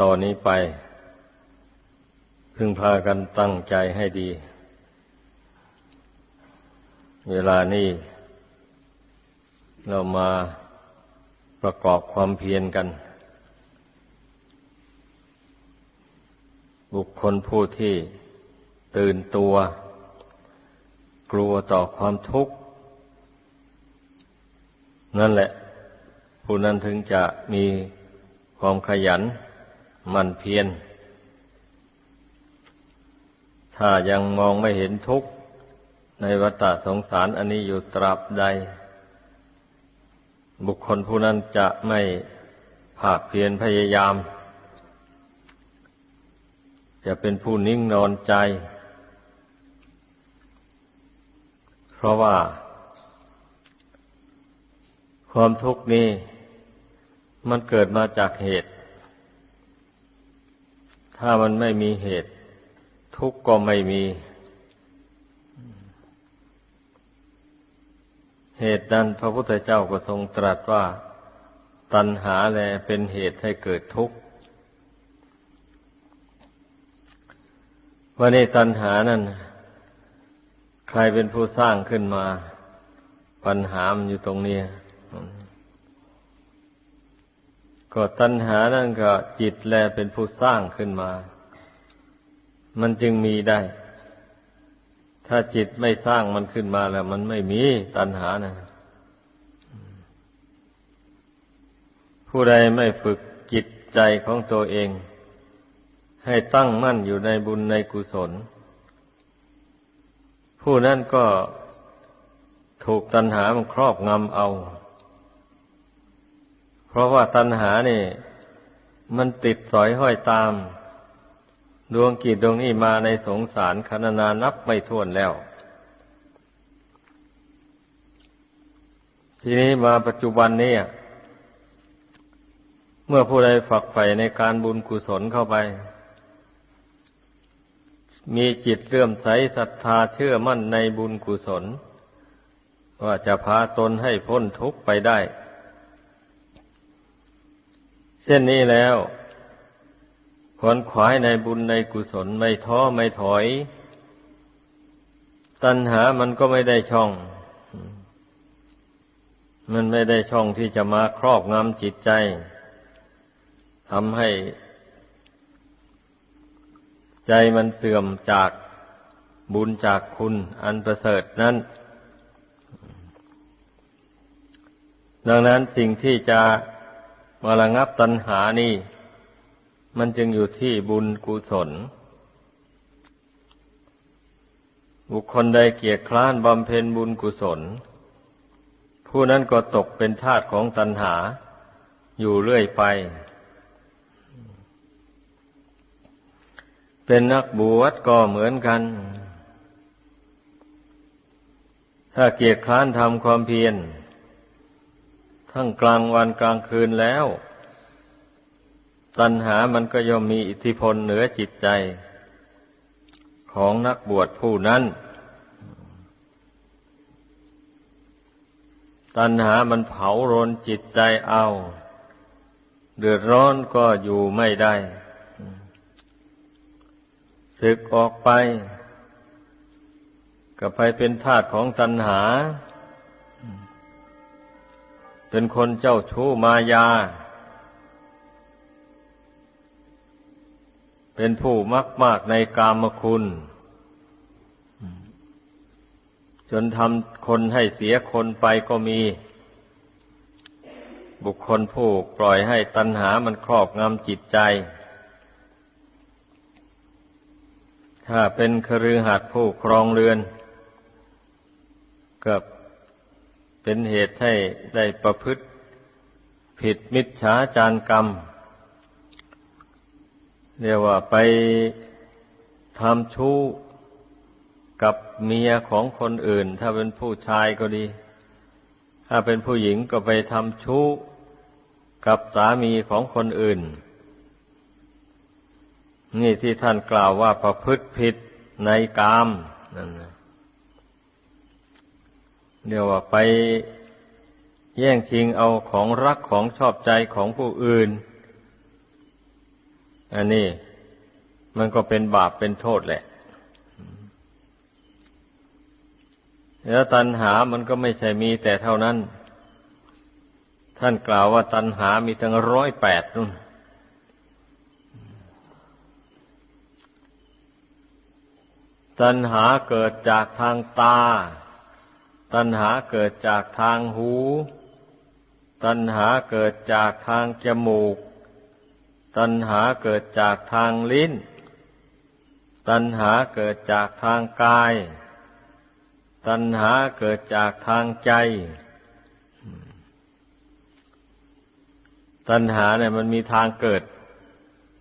ต่อนนี้ไป พึงพากันตั้งใจให้ดี เวลานี้เรามาประกอบความเพียรกัน บุคคลผู้ที่ตื่นตัว กลัวต่อความทุกข์ นั่นแหละ ผู้นั้นถึงจะมีความขยัน มันเพียร ถ้ายังมองไม่เห็นทุกข์ในวัฏสงสารอันนี้อยู่ตราบใด บุคคลผู้นั้นจะไม่ภาคเพียรพยายาม จะเป็นผู้นิ่งนอนใจ เพราะว่า ความทุกข์นี้มันเกิดมาจากเหตุ ถ้ามันไม่มีเหตุ ทุกข์ก็ไม่มี เหตุนั้นพระพุทธเจ้าก็ทรงตรัสว่า ตัณหาแลเป็นเหตุให้เกิดทุกข์ว่าในตัณหานั้นใครเป็นผู้สร้างขึ้นมา ปัญหามันอยู่ตรงนี้ ก็ตัณหานั่นก็จิตแลเป็นผู้สร้างขึ้นมา มันจึงมีได้ ถ้าจิตไม่สร้างมันขึ้นมาแล้ว มันไม่มีตัณหานะผู้ใดไม่ฝึกจิตใจของตัวเอง ให้ตั้งมั่นอยู่ในบุญในกุศล ผู้นั้นก็ถูกตัณหามันครอบงำเอา ราะว่าตัณหานี่ มันติดสอยห้อยตาม ดวงกิจดวงนี้มาในสงสารคณนานับไม่ถ้วนแล้ว ทีนี้มาปัจจุบันนี้เมื่อผู้ใดฝักใฝ่ในการบุญกุศลเข้าไป มีจิตเลื่อมใสศรัทธาเชื่อมั่นในบุญกุศล ว่าจะพาตนให้พ้นทุกข์ไปได้ ช่นนี้แล้วขวนขวายในบุญในกุศลไม่ท้อไม่ถอย ตัณหามันก็ไม่ได้ช่อง มันไม่ได้ช่องที่จะมาครอบงำจิตใจทำให้ ใจมันเสื่อมจากบุญจากคุณอันประเสริฐนั้น ดังนั้นสิ่งที่จะ มาระงับตัณหานี่ มันจึงอยู่ที่บุญกุศล บุคคลใดเกียรคร้านบำเพ็ญบุญกุศล ผู้นั้นก็ตกเป็นทาสของตัณหา อยู่เรื่อยไป เป็นนักบวชก็เหมือนกัน ถ้าเกียรคร้านทำความเพียร ทั้งกลางวันกลางคืนแล้ว ตัณหามันก็ย่อมมีอิทธิพลเหนือจิตใจ ของนักบวชผู้นั้น ตัณหามันเผารนจิตใจเอา เดือดร้อนก็อยู่ไม่ได้ศึกออกไป ก็ไปเป็นทาสของตัณหา เป็นคนเจ้าชู้มายา เป็นผู้มักมากในกามคุณ จนทำคนให้เสียคนไปก็มี บุคคลผู้ปล่อยให้ตัณหามันครอบงำจิตใจ ถ้าเป็นครือหัดผู้ครองเรือนกับ เป็นเหตุให้ได้ประพฤติผิดมิจฉาจารกรรม เรียกว่าไปทำชู้กับเมียของคนอื่น ถ้าเป็นผู้ชายก็ดี ถ้าเป็นผู้หญิงก็ไปทำชู้กับสามีของคนอื่น นี่ที่ท่านกล่าวว่าประพฤติผิดในกามนั่นนะ เรียกว่าไปแย่งชิงเอาของรักของชอบใจของผู้อื่น อันนี้มันก็เป็นบาปเป็นโทษแหละ แล้วตัณหามันก็ไม่ใช่มีแต่เท่านั้น ท่านกล่าวว่าตัณหามีทั้งร้อยแปดนู่นตัณหาเกิดจากทางตา ตัณหาเกิดจากทางหู ตัณหาเกิดจากทางจมูก ตัณหาเกิดจากทางลิ้น ตัณหาเกิดจากทางกาย ตัณหาเกิดจากทางใจ ตัณหาเนี่ยมันมีทางเกิด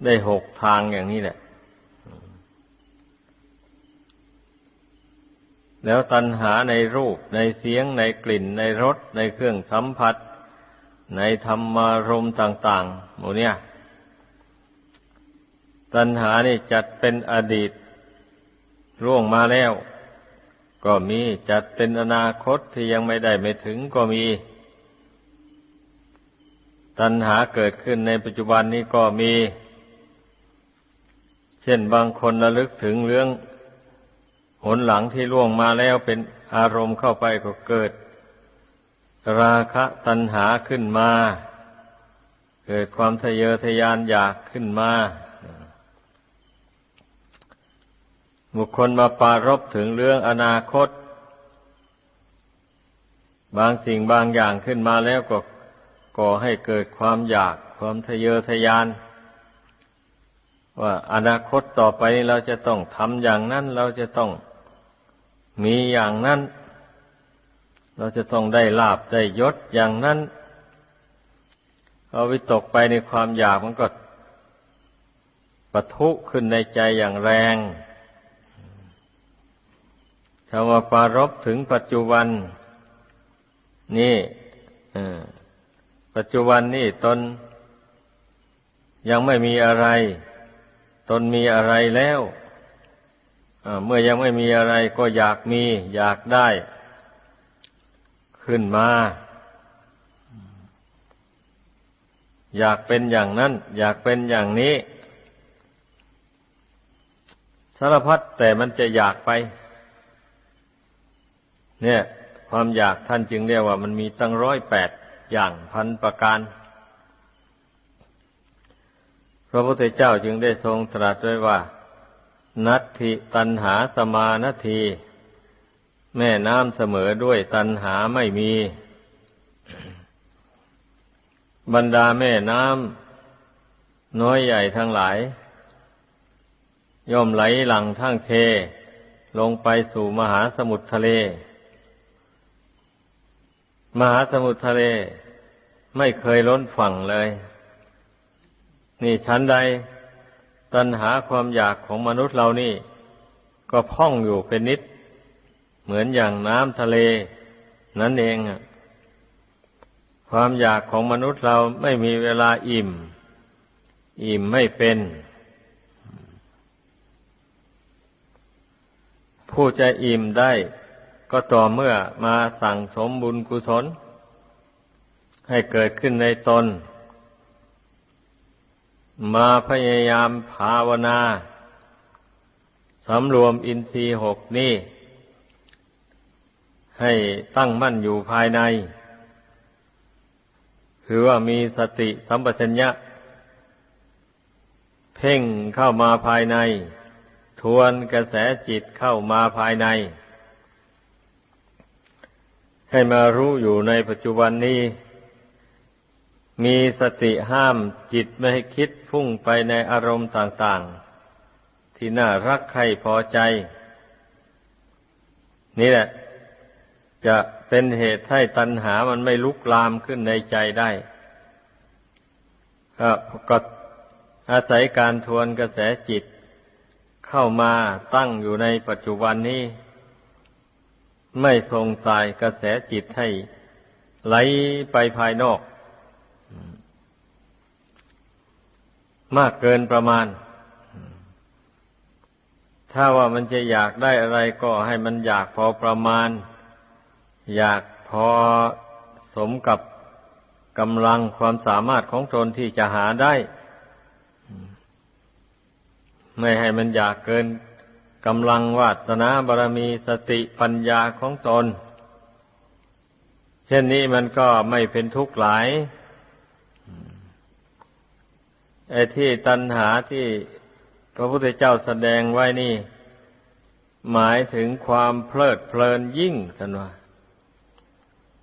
ได้หกทางอย่างนี้แหละ แล้วตัณหาในรูป ในเสียง ในกลิ่น ในรส ในเครื่องสัมผัส ในธรรมารมต่างๆหมดเนี่ย ตัณหานี่จัดเป็นอดีตร่วงมาแล้ว ก็มีจัดเป็นอนาคตที่ยังไม่ได้ไม่ถึงก็มี ตัณหาเกิดขึ้นในปัจจุบันนี้ก็มี เช่นบางคนระลึกถึงเรื่อง นหลังที่ล่วงมาแล้วเป็นอารมณ์เข้าไปก็เกิด ราคะตัณหาขึ้นมา เกิดความทะเยอทะยานอยากขึ้นมา บุคคลมาปารบถึงเรื่องอนาคต บางสิ่งบางอย่างขึ้นมาแล้วก็ก่อให้เกิดความอยาก ความทะเยอทะยานว่าอนาคตต่อไปเราจะต้องทำอย่างนั้น เราจะต้อง มีอย่างนั้น เราจะต้องได้ลาบได้ยศอย่างนั้นเอาวิตกไปในความอยากมันก็ปะทุขึ้นในใจอย่างแรงถ้าว่าปารบถึงปัจจุบัน นี่ปัจจุบันนี่ตน ยังไม่มีอะไร ตนมีอะไรแล้ว เมื่อยังไม่มีอะไรก็อยากมี อยากได้ ขึ้นมา อยากเป็นอย่างนั้น อยากเป็นอย่างนี้ สารพัดแต่มันจะอยากไป เนี่ย ความอยากท่านจึงเรียกว่ามันมีตั้งร้อยแปดอย่างพันประการพระพุทธเจ้าจึงได้ทรงตรัสไว้ว่า นัตถิตันหาสมานาที แม่น้ำเสมอด้วยตันหาไม่มี บรรดาแม่น้ำน้อยใหญ่ทั้งหลาย ย่อมไหลหลังทั้งเท ลงไปสู่มหาสมุทรทะเล มหาสมุทรทะเล ไม่เคยล้นฝั่งเลย นี่ชั้นใด ตัณหาความอยากของมนุษย์เรานี่ ก็พ่องอยู่เป็นนิด เหมือนอย่างน้ำทะเล นั่นเองความอยากของมนุษย์เราไม่มีเวลาอิ่ม อิ่มไม่เป็น ผู้จะอิ่มได้ก็ต่อเมื่อมาสั่งสมบุญกุศล ให้เกิดขึ้นในตน มาพยายามภาวนาสำรวมอินทรีย์หกนี้ ให้ตั้งมั่นอยู่ภายใน คือว่ามีสติสัมปชัญญะ เพ่งเข้ามาภายใน ทวนกระแสจิตเข้ามาภายใน ให้มารู้อยู่ในปัจจุบันนี้ มีสติห้ามจิตไม่ให้คิดพุ่งไปในอารมณ์ต่างๆ ที่น่ารักใครพอใจ นี่แหละ จะเป็นเหตุให้ตัณหามันไม่ลุกลามขึ้นในใจได้ก็อาศัยการทวนกระแสจิต เข้ามาตั้งอยู่ในปัจจุบันนี้ ไม่ทรงสายกระแสจิตให้ไหลไปภายนอก มากเกินประมาณ ถ้าว่ามันจะอยากได้อะไรก็ให้มันอยากพอประมาณ อยากพอสมกับกำลังความสามารถของตนที่จะหาได้ ไม่ให้มันอยากเกินกำลังวาสนาบารมีสติปัญญาของตน เช่นนี้มันก็ไม่เป็นทุกข์หลาย ไอ้ที่ตัณหาที่พระพุทธเจ้าแสดงไว้นี่ หมายถึงความเพลิดเพลินยิ่งท่านว่า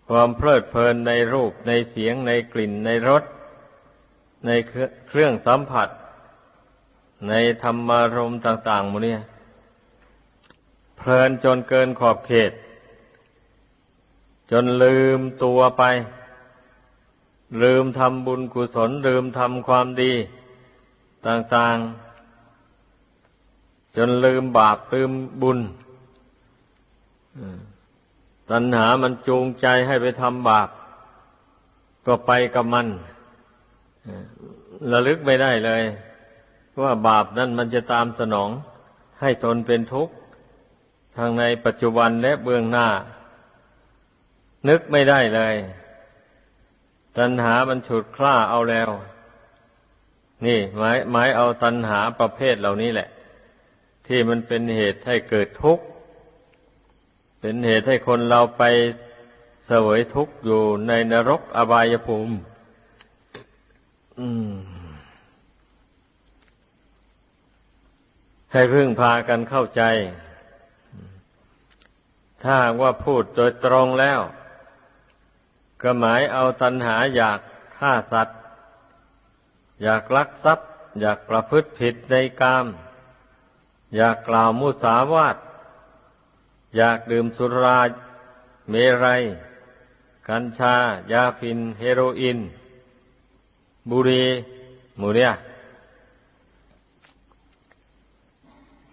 ความเพลิดเพลินในรูปในเสียงในกลิ่นในรสในเครื่องสัมผัส ในธรรมารมณ์ต่างๆหมดเนี่ยเพลินจนเกินขอบเขต จนลืมตัวไป ลืมทำบุญกุศล ลืมทำความดี ต่างๆ จนลืมบาปลืมบุญตัณหามันจูงใจให้ไปทำบาป ก็ไปกับมันระลึกไม่ได้เลย ว่าบาปนั้นมันจะตามสนอง ให้ตนเป็นทุกข์ ทางในปัจจุบันและเบื้องหน้า นึกไม่ได้เลย ตัณหามันฉุดคล้าเอาแล้ว นี่หมายหมายเอาตัณหาประเภทเหล่านี้แหละ ที่มันเป็นเหตุให้เกิดทุกข์ เป็นเหตุให้คนเราไปเสวยทุกข์อยู่ในนรกอบายภูมิให้พึ่งพากันเข้าใจ ถ้าว่าพูดโดยตรงแล้ว ก็หมายเอาตัณหาอยากฆ่าสัตว์ อยากลักทรัพย์ อยากประพฤติผิดในกาม อยากกล่าวมุสาวาทอยากดื่มสุราเมรัย กัญชา ยาพิน เฮโรอีนบุรีหมูเนี่ย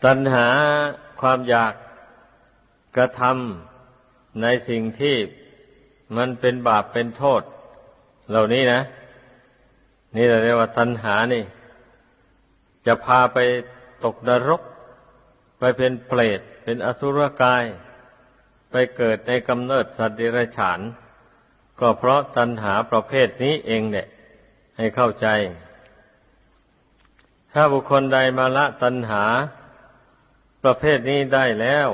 ตัณหาความอยากกระทำในสิ่งที่ มันเป็นบาปเป็นโทษ เหล่านี้นะ นี่เราเรียกว่าตัณหานี่ จะพาไปตกนรก ไปเป็นเปรตเป็นอสุรกาย ไปเกิดในกำเนิดสัตว์เดรัจฉาน ก็เพราะตัณหาประเภทนี้เองเนี่ยให้เข้าใจ ถ้าบุคคลใดมาละตัณหา ประเภทนี้ได้แล้ว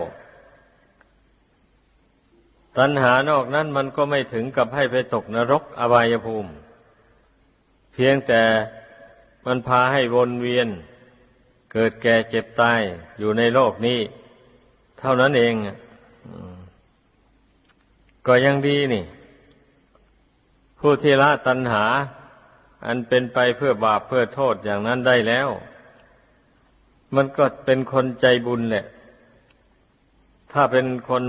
ตัณหานอกนั้นมันก็ไม่ถึงกับให้ไปตกนรกอบายภูมิ เพียงแต่มันพาให้วนเวียน เกิดแก่เจ็บตายอยู่ในโลกนี้ เท่านั้นเองก็ยังดีนี่ ผู้ที่ละตัณหา อันเป็นไปเพื่อบาปเพื่อโทษอย่างนั้นได้แล้ว มันก็เป็นคนใจบุญแหละ ถ้าเป็นคน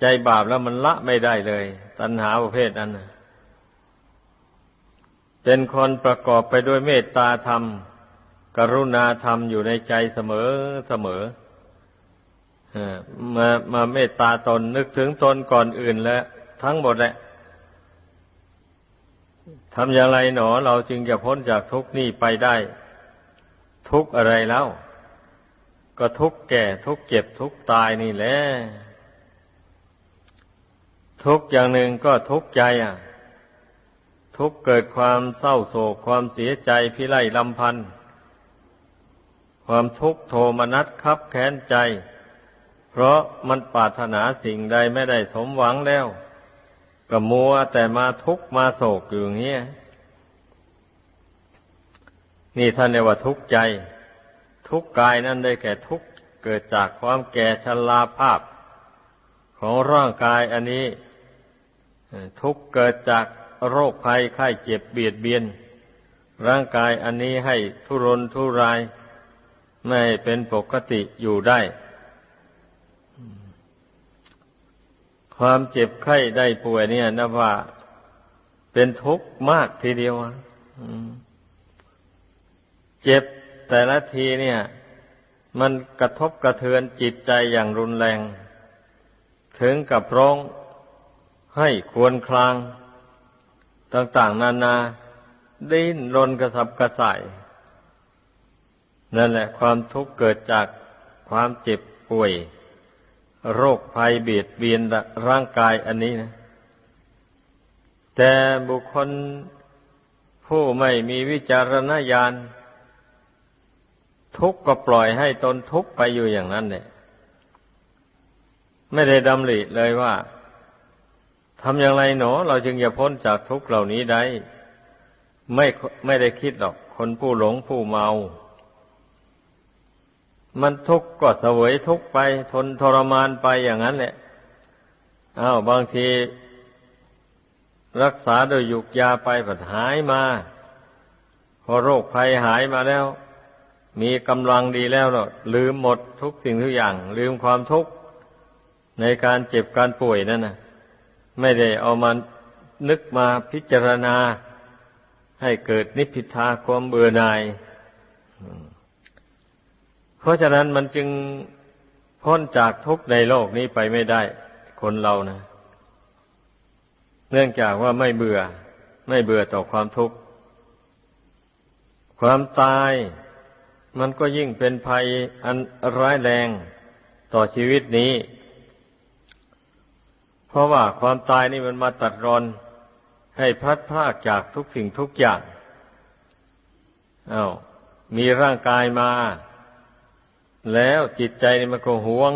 ใจบาปแล้วมันละไม่ได้เลย ตัณหาประเภทนั้นเป็นคนประกอบไปด้วยเมตตาธรรม กรุณาธรรมอยู่ในใจเสมอเสมอมามาเมตตาตนนึกถึงตนก่อนอื่นแล้วทั้งหมดแหละทำอย่างไรหนอเราจึงจะพ้นจากทุกนี้ไปได้ ทุกอะไรแล้ว ก็ทุกแก่ทุกเจ็บทุกตายนี่แหละ ทุกอย่างหนึ่งก็ทุกใจอะ ทุกเกิดความเศร้าโศกความเสียใจพิไรลำพันธ์ความทุกข์โทมนัสคับแค้นใจ เพราะมันปรารถนาสิ่งใดไม่ได้สมหวังแล้วก็มัวแต่มาทุกข์มาโศกอยู่อย่างนี้นี่ท่านเรียกว่าทุกข์ใจ ทุกข์กายนั่นได้แก่ทุกข์เกิดจากความแก่ชราภาพ ของร่างกายอันนี้ ทุกเกิดจากโรคภัยไข้เจ็บเบียดเบียน ร่างกายอันนี้ให้ทุรนทุราย ไม่เป็นปกติอยู่ได้ ความเจ็บไข้ได้ป่วยเนี่ยนะว่าเป็นทุกข์มากทีเดียวเจ็บแต่ละทีเนี่ย มันกระทบกระเทือนจิตใจอย่างรุนแรง ถึงกับร้อง ให้ควรคลาง ต่างๆ นานาดิ้นรนกระสับกระส่าย นั่นแหละความทุกข์เกิดจากความเจ็บป่วย โรคภัยเบียดเบียนร่างกายอันนี้นะ แต่บุคคลผู้ไม่มีวิจารณญาณททุกข์ก็ปล่อยให้ตนทุกข์ไปอยู่อย่างนั้นเนี่ยไม่ได้ดำริเลยว่า ทำอย่างไรหนอ เราจึงจะพ้นจากทุกข์เหล่านี้ได้ ไม่ไม่ได้คิดหรอก คนผู้หลงผู้เมา มันทุกข์ก็เสวยทุกข์ไป ทนทรมานไปอย่างนั้นแหละอ้าวบางที รักษาโดยยุกยาไปผัดหายมา พอโรคภัยหายมาแล้ว มีกำลังดีแล้วเนาะลืมหมดทุกสิ่งทุกอย่าง ลืมความทุกข์ในการเจ็บการป่วยนั่นนะ ไม่ได้เอามานึกมาพิจารณา ให้เกิดนิพพิทาความเบื่อหน่าย เพราะฉะนั้นมันจึงพ้นจากทุกข์ในโลกนี้ไปไม่ได้ คนเรานะ เนื่องจากว่าไม่เบื่อ ไม่เบื่อต่อความทุกข์ ความตายมันก็ยิ่งเป็นภัยอันร้ายแรงต่อชีวิตนี้ เพราะว่าความตายนี่มันมาตัดรอนให้พลัดพรากจากทุกสิ่งทุกอย่างอา้าวมีร่างกายมา แล้วจิตใจนี่มันก็หวง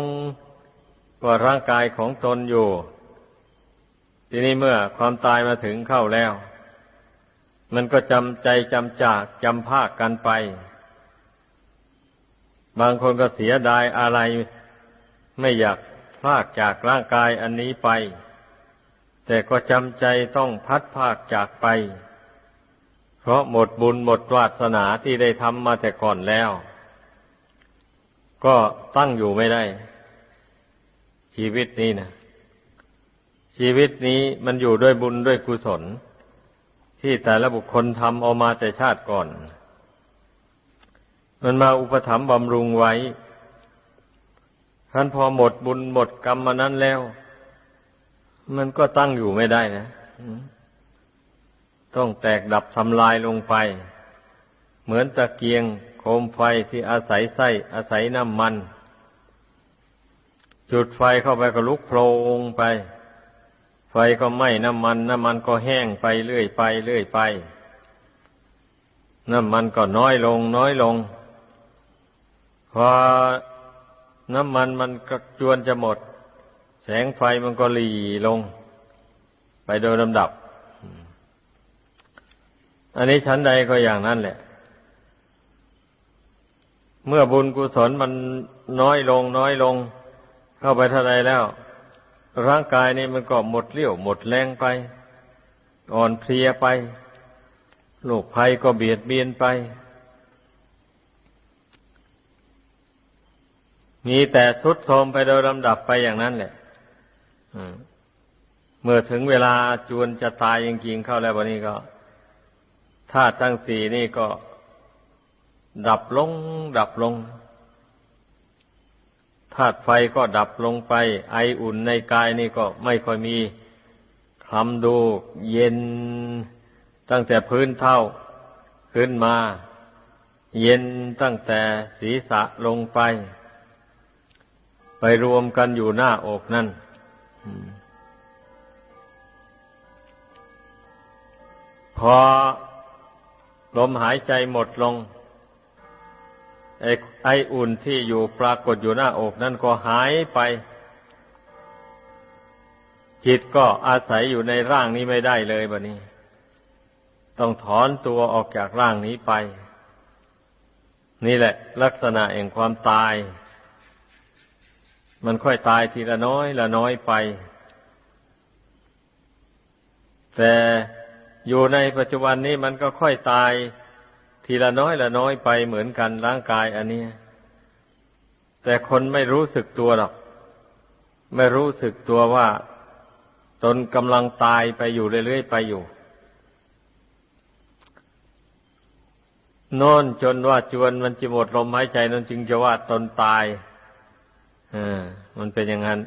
ว่าร่างกายของตนอยู่ ทีนี้เมื่อความตายมาถึงเข้าแล้ว มันก็จำใจจำจากจำภาคกันไป บางคนก็เสียดายอะไรไม่อยาก พากจากร่างกายอันนี้ไป แต่ก็จำใจต้องพัดภาคจากไป เพราะหมดบุญหมดวาสนาที่ได้ทำมาแต่ก่อนแล้ว ก็ตั้งอยู่ไม่ได้ ชีวิตนี้นะชีวิตนี้มันอยู่ด้วยบุญด้วยกุศล ที่แต่ละบุคคลทำเอามาแต่ชาติก่อน มันมาอุปถัมภ์บำรุงไว้ ท่านพอหมดบุญหมดกรรมมานั้นแล้ว มันก็ตั้งอยู่ไม่ได้นะ ต้องแตกดับทำลายลงไป เหมือนตะเกียงโคมไฟที่อาศัยไส้อาศัยน้ำมัน จุดไฟเข้าไปก็ลุกโพลงไป ไฟก็ไหม้น้ำมัน น้ำมันก็แห้งไปเรื่อยไปเรื่อยไป น้ำมันก็น้อยลง น้อยลงพอ น้ำมันมันกระจวนจะหมด แสงไฟมันก็หลีลง ไปโดยลำดับ อันนี้ชั้นใดก็อย่างนั้นแหละ เมื่อบุญกุศลมันน้อยลง น้อยลง เข้าไปเท่าใดแล้ว ร่างกายนี่มันก็หมดเลี้ยว หมดแรงไป อ่อนเพลียไปโรคภัยก็เบียดเบียนไป มีแต่ทุดโทมไปโดยลำดับไปอย่างนั้นแหละเมื่อถึงเวลาจวนจะตายจริงๆเข้าแล้ววันนี้ก็ธาตุทั้งสี่นี่ก็ ดับลง ดับลงธาตุไฟก็ดับลงไป ไออุ่นในกายนี่ก็ไม่ค่อยมีคลำดูเย็นตั้งแต่พื้นเท่าขึ้นมา เย็นตั้งแต่ศีรษะลงไป รวมกันอยู่หน้าอกนั่นพอลมหายใจหมดลง ไอ้ไออุ่นที่อยู่ปรากฏอยู่หน้าอกนั่นก็หายไป จิตก็อาศัยอยู่ในร่างนี้ไม่ได้เลยบะนี้ ต้องถอนตัวออกจากร่างนี้ไป นี่แหละ ลักษณะแห่งความตาย มันค่อยตายทีละน้อยละน้อยไป แต่อยู่ในปัจจุบันนี้มันก็ค่อยตายทีละน้อยละน้อยไปเหมือนกันร่างกายอันนี้ แต่คนไม่รู้สึกตัวหรอก ไม่รู้สึกตัวว่าตนกำลังตายไปอยู่เรื่อยๆไปอยู่โน่นจนว่าจวนมันจะหมดลมหายใจนั่นจึงจะว่าตนตาย มันเป็นอย่างนั้น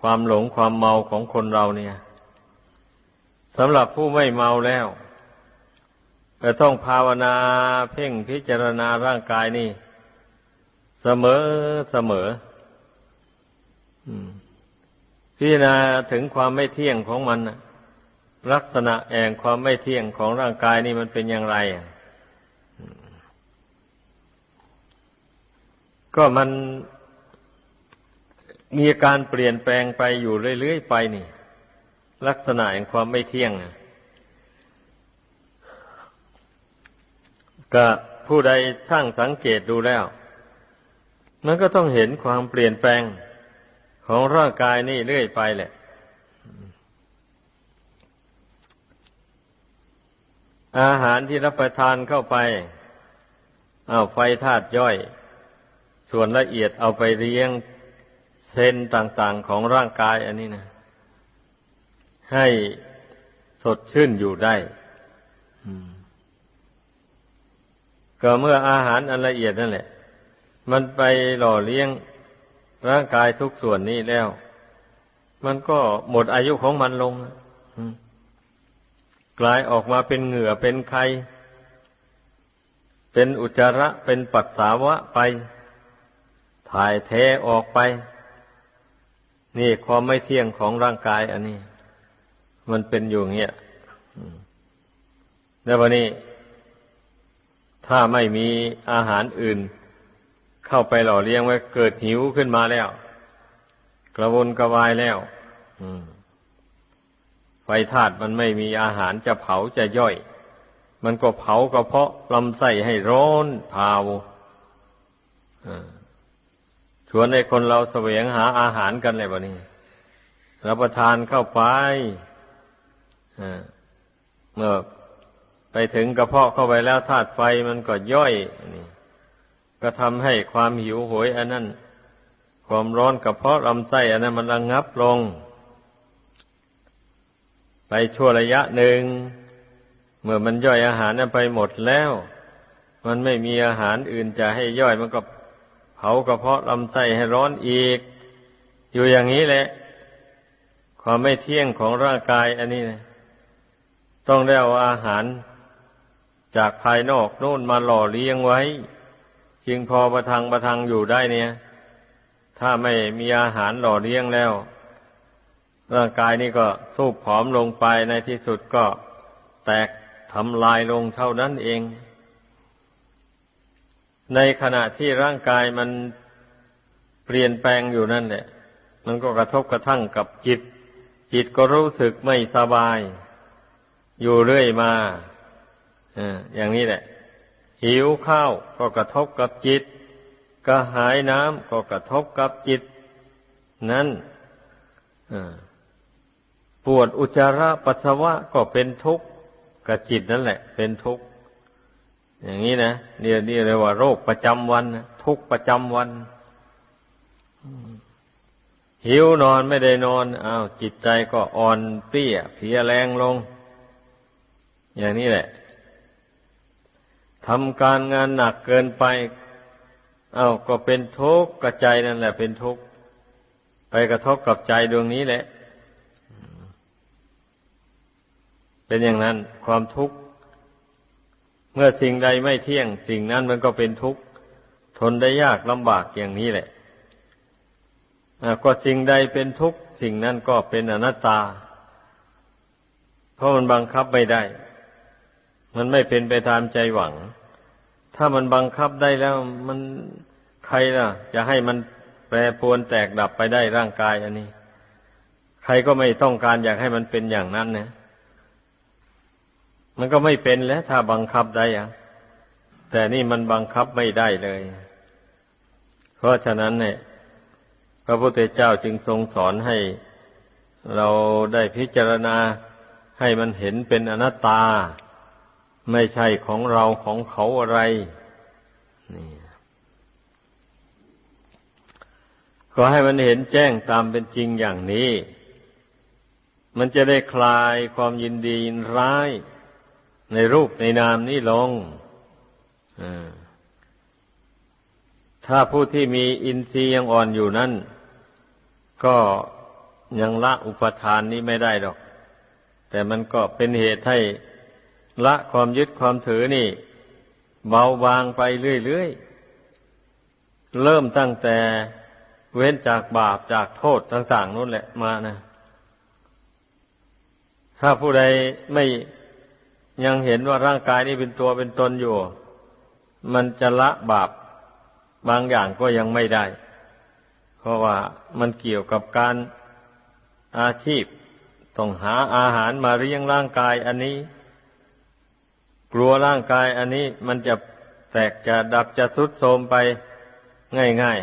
ความหลงความเมาของคนเราเนี่ยสำหรับผู้ไม่เมาแล้วจะต้องภาวนาเพ่งพิจารณาร่างกายนี่ เสมอเสมอพิจารณาถึงความไม่เที่ยงของมันลักษณะแห่งความไม่เที่ยงของร่างกายนี่มันเป็นอย่างไรก็มัน มีการเปลี่ยนแปลงไปอยู่เรื่อยๆไปนี่ ลักษณะแห่งความไม่เที่ยงนะก็ผู้ใดช่างสังเกตดูแล้ว มันก็ต้องเห็นความเปลี่ยนแปลงของร่างกายนี่เรื่อยไปแหละ อาหารที่รับประทานเข้าไป เอาไฟธาตุย่อย ส่วนละเอียดเอาไปเลี้ยง เซนต่างๆของร่างกายอันนี้นะ ให้สดชื่นอยู่ได้ก็เมื่ออาหารอันละเอียดนั่นแหละ มันไปหล่อเลี้ยงร่างกายทุกส่วนนี้แล้ว มันก็หมดอายุของมันลงกลายออกมาเป็นเหงื่อเป็นไขเป็นอุจจาระเป็นปัสสาวะไป ถ่ายเทออกไป นี่ความไม่เที่ยงของร่างกายอันนี้ มันเป็นอยู่เงี้ยแล้ววันนี้ ถ้าไม่มีอาหารอื่น เข้าไปหล่อเลี้ยงไว้เกิดหิวขึ้นมาแล้ว กระวนกระวายแล้วไฟธาตุมันไม่มีอาหารจะเผาจะย่อย มันก็เผากระเพาะลำไส้ให้ร้อนเผา ชวนให้คนเราเสวงหาอาหารกันเลยบะนี้รับประทานเข้าไปเมื่อไปถึงกระเพาะเข้าไปแล้วธาตุไฟมันก็ย่อยนี่ก็ทำให้ความหิวโหยอันนั้น ความร้อนกระเพาะลำไส้อันนั้นมันระงงับลง ไปชั่วระยะหนึ่ง เมื่อมันย่อยอาหารนั้นไปหมดแล้ว มันไม่มีอาหารอื่นจะให้ย่อยมันก็ ผากระเพาะลำไส้ให้ร้อนอีก อยู่อย่างนี้แหละ ความไม่เที่ยงของร่างกายอันนี้นะต้องได้เอาอาหารจากภายนอกโน่นมาหล่อเลี้ยงไว้ จึงพอประทังประทังอยู่ได้เนี่ย ถ้าไม่มีอาหารหล่อเลี้ยงแล้ว ร่างกายนี้ก็สูบผอมลงไปในที่สุดก็แตกทำลายลงเท่านั้นเอง ในขณะที่ร่างกายมันเปลี่ยนแปลงอยู่นั่นแหละ มันก็กระทบกระทั่งกับจิต จิตก็รู้สึกไม่สบาย อยู่เรื่อยมาอย่างนี้แหละ หิวข้าวก็กระทบกับจิต กระหายน้ำก็กระทบกับจิต นั้นปวดอุจจาระปัสสาวะก็เป็นทุกข์กับจิตนั่นแหละ เป็นทุกข์ อย่างนี้นะเนี่ยนี่เรียกว่าโรคประจำวันทุกประจำวันหิวนอนไม่ได้นอนอ้าวจิตใจก็อ่อนเปรี้ยเพียแรงลง อย่างนี้แหละทำการงานหนักเกินไปอา้าวก็เป็นทุกข์กับใจนั่นแหละ เป็นทุกข์ไปกระทบกับใจดวงนี้แหละ เป็นอย่างนั้นความทุกข์ เมื่อสิ่งใดไม่เที่ยง สิ่งนั้นมันก็เป็นทุกข์ ทนได้ยากลำบากอย่างนี้แหละก็สิ่งใดเป็นทุกข์ สิ่งนั้นก็เป็นอนัตตา เพราะมันบังคับไม่ได้ มันไม่เป็นไปตามใจหวัง ถ้ามันบังคับได้แล้วมันใครล่ะ จะให้มันแปรปรวนแตกดับไปได้ร่างกายอันนี้ ใครก็ไม่ต้องการอยากให้มันเป็นอย่างนั้นนะ มันก็ไม่เป็นแล้ว ถ้าบังคับได้อะแต่นี่มันบังคับไม่ได้เลย เพราะฉะนั้นเนี่ย พระพุทธเจ้าจึงทรงสอนให้เราได้พิจารณาให้มันเห็นเป็นอนัตตา ไม่ใช่ของเราของเขาอะไร นี่ก็ให้มันเห็นแจ้งตามเป็นจริงอย่างนี้ มันจะได้คลายความยินดียินร้าย ในรูปในนามนี้ลงถ้าผู้ที่มีอินทรีย์ยังอ่อนอยู่นั้น ก็ยังละอุปทานนี้ไม่ได้ดอก แต่มันก็เป็นเหตุให้ละความยึดความถือนี่ เบาบางไปเรื่อยๆ เริ่มตั้งแต่เว้นจากบาปจากโทษต่างๆนู่นแหละมานะ ถ้าผู้ใดไม่ ยังเห็นว่าร่างกายนี้เป็นตัวเป็นตนอยู่ มันจะละบาปบางอย่างก็ยังไม่ได้ เพราะว่ามันเกี่ยวกับการอาชีพ ต้องหาอาหารมาเลี้ยงร่างกายอันนี้ กลัวร่างกายอันนี้มันจะแตกจะดับจะทรุดโทรมไปง่าย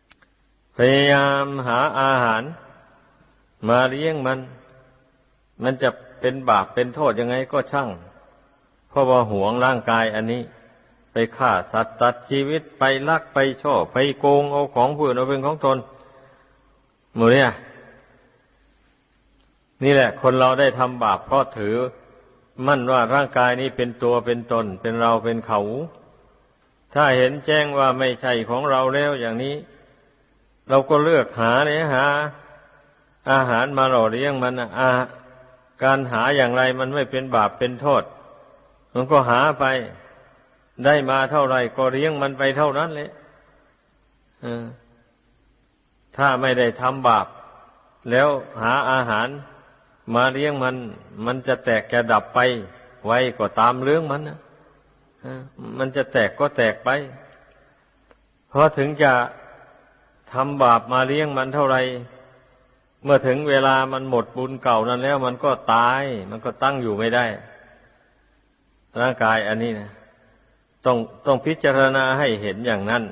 ๆ พยายามหาอาหาร มาเลี้ยงมัน มันจะ เป็นบาปเป็นโทษยังไงก็ช่าง เพราะว่าหวงร่างกายอันนี้ ไปฆ่าสัตว์ตัดชีวิตไปลักไปช่อไปโกงเอาของผู้อื่นเอาเป็นของตนหมดเนี่ยนี่แหละ คนเราได้ทำบาปเพราะถือ มั่นว่าร่างกายนี้เป็นตัวเป็นตน เป็นเราเป็นเขา ถ้าเห็นแจ้งว่าไม่ใช่ของเราแล้วอย่างนี้ เราก็เลือกหาเนี่ยหา อาหารมาหล่อเลี้ยงมันอา การหาอย่างไรมันไม่เป็นบาปเป็นโทษ มันก็หาไป ได้มาเท่าไรก็เลี้ยงมันไปเท่านั้นเลยถ้าไม่ได้ทำบาป แล้วหาอาหารมาเลี้ยงมัน มันจะแตกจะดับไป ไว้ก็ตามเรื่องมันนะมันจะแตกก็แตกไป เพราะถึงจะทำบาปมาเลี้ยงมันเท่าไร เมื่อถึงเวลามันหมดบุญเก่านั้นแล้ว มันก็ตาย มันก็ตั้งอยู่ไม่ได้ ร่างกายอันนี้นะต้องต้องพิจารณาให้เห็นอย่างนั้น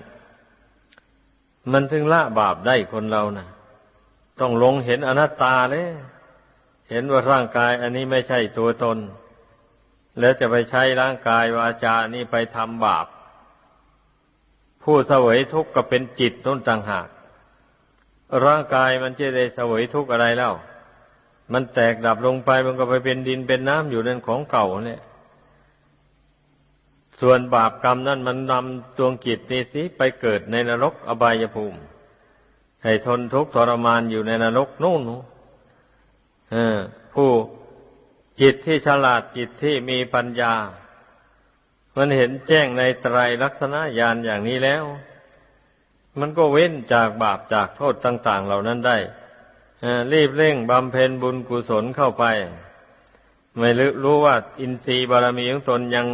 มันถึงละบาปได้คนเรานะ่ะ ต้องลงเห็นอนัตตาเลยเห็นว่าร่างกายอันนี้ไม่ใช่ตัวตน แล้วจะไปใช้ร่างกายวาจานี้ไปทำบาป ผู้เสวยทุกข์ก็เป็นจิตต้นต่างหาก ร่างกายมันจะได้เสวยทุกข์อะไรแล้ว มันแตกดับลงไปมันก็ไปเป็นดินเป็นน้ำอยู่นั่นของเก่าเนี่ย ส่วนบาปกรรมนั่นมันนำดวงจิตนี้สิไปเกิดในนรกอบายภูมิ ให้ทนทุกข์ทรมานอยู่ในนรกนู่นผู้จิตที่ฉลาดจิตที่มีปัญญา มันเห็นแจ้งในไตรลักษณะญาณอย่างนี้แล้ว มันก็เว้นจากบาปจากโทษต่าง ๆ เหล่านั้นได้รีบเร่งบำเพ็ญบุญกุศลเข้าไป ไม่รู้ว่าอินทรีย์บารมีของตนยัง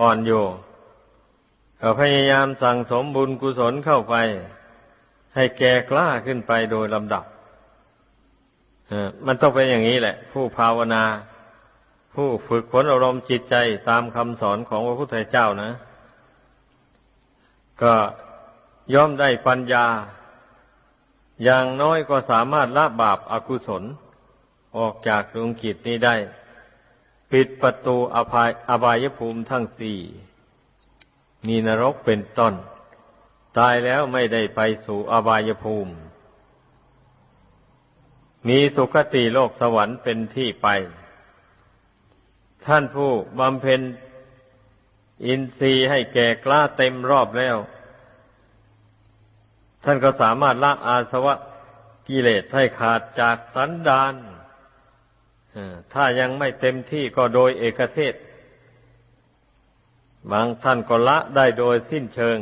อ่อนอยู่ก็พยายามสั่งสมบุญกุศลเข้าไป ให้แก่กล้าขึ้นไปโดยลำดับมันต้องเป็นอย่างนี้แหละ ผู้ภาวนา ผู้ฝึกฝนอารมณ์จิตใจตามคำสอนของพระพุทธเจ้านะ ก็ ย่อมได้ปัญญา อย่างน้อยก็สามารถละบาปอากุศล ออกจากดวงกิจนี้ได้ ปิดประตูอภายอบายภูมิทั้งสี่ มีนรกเป็นต้น ตายแล้วไม่ได้ไปสู่อบายภูมิ มีสุคติโลกสวรรค์เป็นที่ไป ท่านผู้บำเพ็ญอินทรีย์ให้แก่กล้าเต็มรอบแล้ว ท่านก็สามารถละอาสวะกิเลสให้ขาดจากสันดานถ้ายังไม่เต็มที่ก็โดยเอกเทศ บางท่านก็ละได้โดยสิ้นเชิง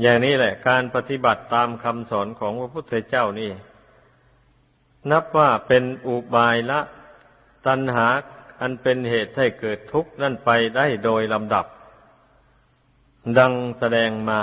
อย่างนี้แหละ การปฏิบัติตามคำสอนของพระพุทธเจ้านี่ นับว่าเป็นอุบายละตัณหาอันเป็นเหตุให้เกิดทุกข์นั่นไปได้โดยลำดับ ดังแสดงมา